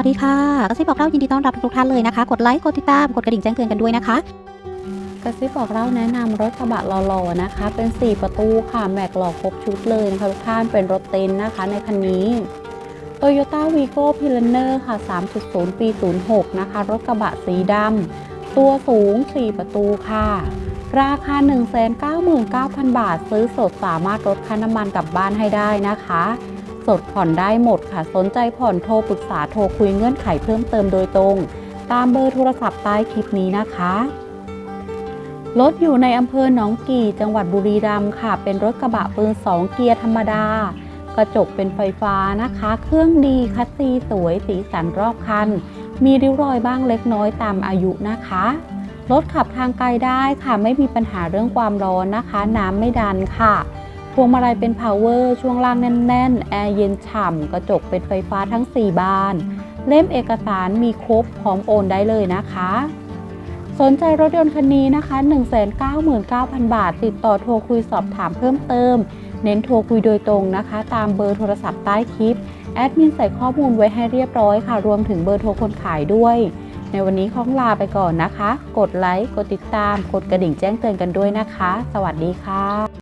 วัสดีค่ะกระซิบบอกเล่ายินดีต้อนรับทุกท่านเลยนะคะ กดไลค์กดติดตามกดกระดิ่งแจ้งเตือนกันด้วยนะคะกระซิบบอกเล่าแนะนำรถกระบะหล่อๆนะคะ เป็น 4 ประตูค่ะแม็กหล่อครบชุดเลยนะคะทุกท่านเป็นรถเต็นนะคะ ในคันนี้ Toyota Vigo p i l a n e r ค่ะ 3.0 ปี 06 นะคะ รถกระบะสีดำตัวสูง 4 ประตูค่ะ ราคา 199,000 บาท ซื้อสดสามารถลดค่าน้ำมันกลับบ้านให้ได้นะคะ สดผ่อนได้หมดค่ะ สนใจผ่อนโทรปรึกษาโทรคุยเงื่อนไขเพิ่มเติมโดยตรง ตามเบอร์โทรศัพท์ใต้คลิปนี้นะคะรถอยู่ในอำเภอหนองกี่ จังหวัดบุรีรัมย์ค่ะ เป็นรถกระบะปืน 2 เกียร์ธรรมดา กระจกเป็นไฟฟ้านะคะ เครื่องดีคัสซีสวยสีสันรอบคัน มีริ้วรอยบ้างเล็กน้อยตามอายุนะคะ รถขับทางไกลได้ค่ะ ไม่มีปัญหาเรื่องความร้อนนะคะ น้ำไม่ดันค่ะ วงมาลัยเป็น power ช่วงล่างแน่นๆ แอร์เย็นฉ่ำ กระจกเป็นไฟฟ้าทั้ง 4 บาน เล่มเอกสารมีครบพร้อมโอนได้เลยนะคะ สนใจรถยนต์คันนี้นะคะ 199,000 บาท ติดต่อโทรคุยสอบถามเพิ่มเติม เน้นโทรคุยโดยตรงนะคะ ตามเบอร์โทรศัพท์ใต้คลิป แอดมินใส่ข้อมูลไว้ให้เรียบร้อยค่ะ รวมถึงเบอร์โทรคนขายด้วย ในวันนี้ข้องลาไปก่อนนะคะ กดไลค์ กดติดตาม กดกระดิ่งแจ้งเตือนกันด้วยนะคะ สวัสดีค่ะ